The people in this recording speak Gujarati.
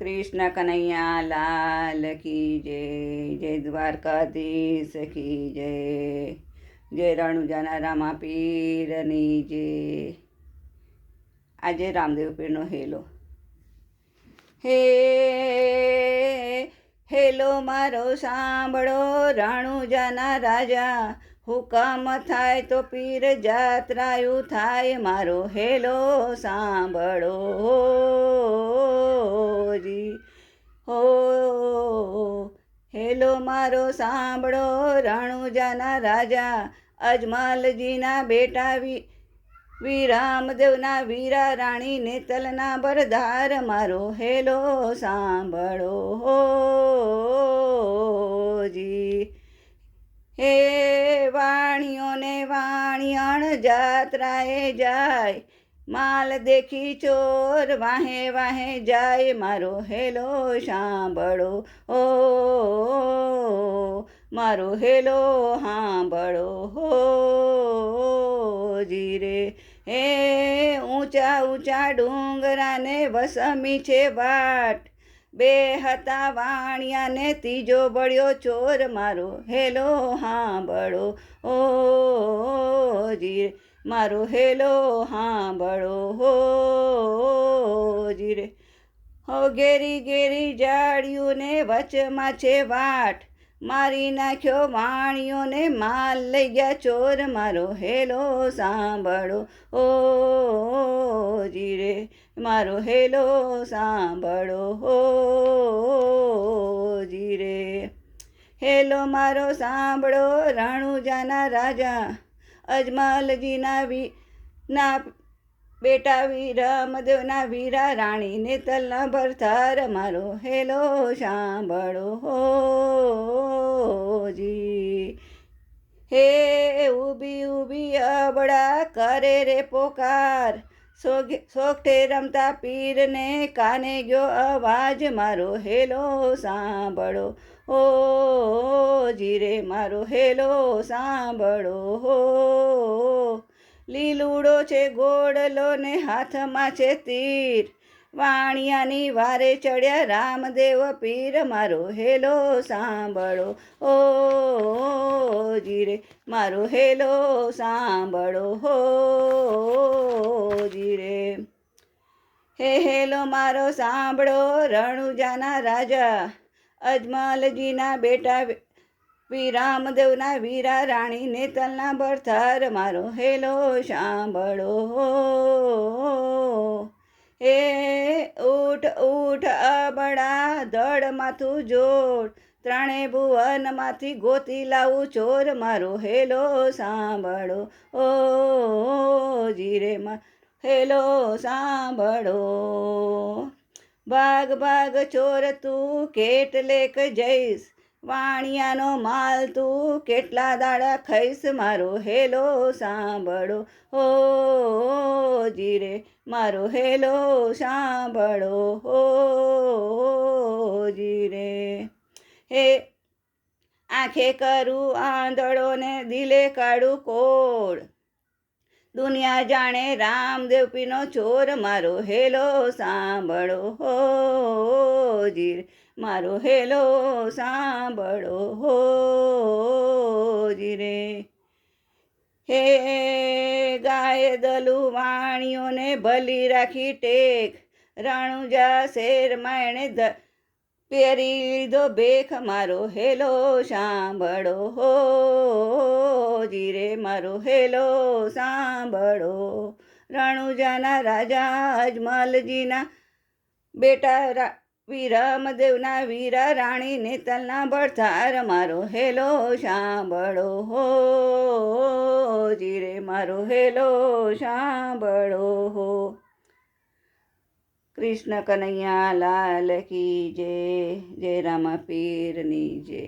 કૃષ્ણ કનૈયા, લાલ કી જય જય દ્વારકાધીશ કી જય જય રણુજાના રામા પીરની જય. આજે રામદેવ પીરનો હેલો. હે, હેલો મારો સાંભળો રાણુજાના રાજા હુકમ થાય તો પીર જાત્રાયું થાય, મારો હેલો સાંભળો. જી હો, હેલો મારો સાંભળો, રાણુજાના રાજા અજમાલજીના બેટા વી વીરા રાણી નેતલના બરદાર મારો. હેલો સાંભળો જી. હે વાણીઓને વાણિયણ જાત્રાએ જાય માલ દેખી ચોર, વાહે વાહે જાય મારો હેલો સાંભળો. ઓ, મારો હેલો સાંભળો હો, જીરે, હે ઊંચા ઊંચા ડુંગરાને વસમી છે વાટ. બે હતા વાણિયાને ત્રીજો બળ્યો ચોર, મારો હેલો સાંભળો ઓ, જીરે મારો હેલો હાંભળો હો જીરે. હો ઘેરી ઘેરી જાડિયુંને વચમાં છે વાટ. મારી નાખ્યો વાણિયોને માલ લઈ ગયા ચોર. મારો હેલો સાંભળો ઓ જીરે. મારો હેલો સાંભળો હો જીરે. હેલો મારો સાંભળો, રાણુજાના રાજા. અજમલજીના વી ના બેટા વીરા મધવના વીરા, રાણીને તલના ભરથાર મારો હેલો સાંભળો હો જી. હે ઊભી ઊભી અબડા કરે રે પોકાર સોગઠે રમતા પીરને કાને ગયો અવાજ, મારો હેલો સાંભળો ઓ જીરે, મારો હેલો સાંભળો હો. લીલુડો છે ગોડલો ને હાથમાં છે તીર. વાણિયાની વારે ચડ્યા, રામદેવ પીર, મારો હેલો સાંભળો ઓ જીરે, મારો હેલો સાંભળો હો જીરે. હે હેલો મારો સાંભળો, રણુજાના રાજા, અજમલજીના બેટા વી રામદેવના વીરા રાણી, નેતલના બરથાર મારો હેલો સાંભળો હે. ઉઠ ઉઠ અબડા દળ માથું જોડ ત્રણે ભુવનમાંથી ગોતી લાવું, ચોર મારો હેલો સાંભળો. ઓ, જીરે હેલો સાંભળો. ભાગ ભાગ, ચોર તું કેટલેક જઈશ? વાણિયાનો માલ તું કેટલા દાડા ખાઈશ? મારો હેલો સાંભળો. હો જીરે, મારો હેલો સાંભળો. હો જીરે. હે? આંખે કરું આંધળો ને દિલે કાઢું કોળ. દુનિયા જાણે રામદેવ પીનો ચોર, મારો હેલો સાંભળો હો જીર. મારો હેલો સાંભળો હો જીરે. હે ગાય દલુ વાણીઓને ભલી રાખી ટેક. રાણુજા શેર માણે પહેરી લીધો ભેખ મારો હેલો, સાંભળો હો. જીરે મારો હેલો, સાંભળો. રણુજાના રાજા અજમલજીના બેટા વીરમદેવના વીરા રાણી નેતલના બળથાર મારો હેલો, સાંભળો હો. જીરે મારો હેલો, સાંભળો હો. કૃષ્ણ કનૈયા લાલ કી જય જય રામા પીરની જય.